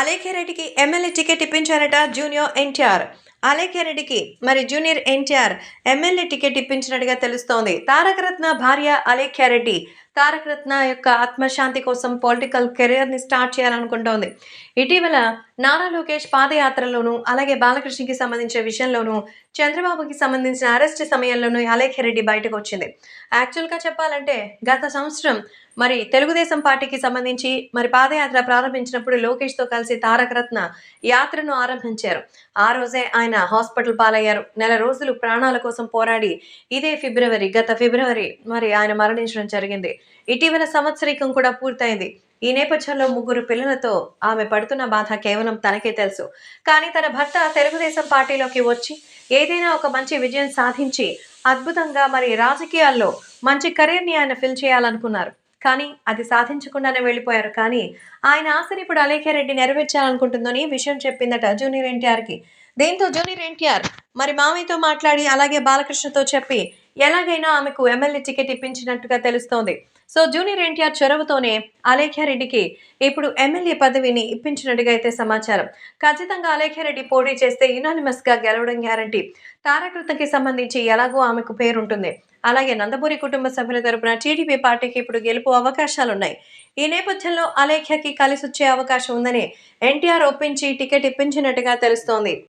అలేఖ్యారెడ్డికి MLA ticket ఇప్పించారట junior NTR. అలేఖ్యారెడ్డికి మరి జూనియర్ ఎన్టీఆర్ ఎమ్మెల్యే టికెట్ ఇప్పించినట్టుగా తెలుస్తోంది. తారకరత్న భార్య అలేఖ్యారెడ్డి తారకరత్న యొక్క ఆత్మశాంతి కోసం పొలిటికల్ కెరియర్ని స్టార్ట్ చేయాలనుకుంటోంది. ఇటీవల నారా లోకేష్ పాదయాత్రలోనూ అలాగే బాలకృష్ణకి సంబంధించిన విషయంలోనూ చంద్రబాబుకి సంబంధించిన అరెస్ట్ సమయంలోనూ అలేఖ్యారెడ్డి బయటకు వచ్చింది యాక్చువల్గా చెప్పాలంటే గత సంవత్సరం మరి తెలుగుదేశం పార్టీకి సంబంధించి మరి పాదయాత్ర ప్రారంభించినప్పుడు లోకేష్తో కలిసి తారకరత్న యాత్రను ఆరంభించారు. ఆ రోజే ఆయన హాస్పిటల్ పాలయ్యారు. నెల రోజులు ప్రాణాల కోసం పోరాడి ఇదే ఫిబ్రవరి గత ఫిబ్రవరి మరి ఆయన మరణించడం జరిగింది. ఇటీవల సంవత్సరీకం కూడా పూర్తయింది. ఈ నేపథ్యంలో ముగ్గురు పిల్లలతో ఆమె పడుతున్న బాధ కేవలం తనకే తెలుసు. కానీ తన భర్త తెలుగుదేశం పార్టీలోకి వచ్చి ఏదైనా ఒక మంచి విజయం సాధించి అద్భుతంగా మరి రాజకీయాల్లో మంచి కెరీర్ని ఆయన ఫిల్ చేయాలనుకున్నారు. కానీ అది సాధించకుండానే వెళ్ళిపోయారు. కానీ ఆయన ఆశని ఇప్పుడు అలేఖ్యారెడ్డి నెరవేర్చాలనుకుంటుందని విషయం చెప్పిందట జూనియర్ ఎన్టీఆర్కి. దీంతో జూనియర్ ఎన్టీఆర్? మరి మామయ్యతో మాట్లాడి అలాగే బాలకృష్ణతో చెప్పి ఎలాగైనా ఆమెకు ఎమ్మెల్యే టికెట్ ఇప్పించినట్టుగా తెలుస్తోంది. సో జూనియర్ ఎన్టీఆర్ చొరవతోనే అలేఖ్యారెడ్డికి ఇప్పుడు ఎమ్మెల్యే పదవిని ఇప్పించినట్టుగా అయితే సమాచారం. ఖచ్చితంగా అలేఖ్యారెడ్డి పోటీ చేస్తే యునానిమస్గా గెలవడం గ్యారంటీ తారకృతకి సంబంధించి ఎలాగో ఆమెకు పేరుంటుంది. అలాగే నందమూరి కుటుంబ సభ్యుల తరపున టీడీపీ పార్టీకి ఇప్పుడు గెలుపు అవకాశాలున్నాయి. ఈ నేపథ్యంలో అలేఖ్యకి కలిసొచ్చే అవకాశం ఉందని ఎన్టీఆర్ ఒప్పించి టికెట్ ఇప్పించినట్టుగా తెలుస్తోంది.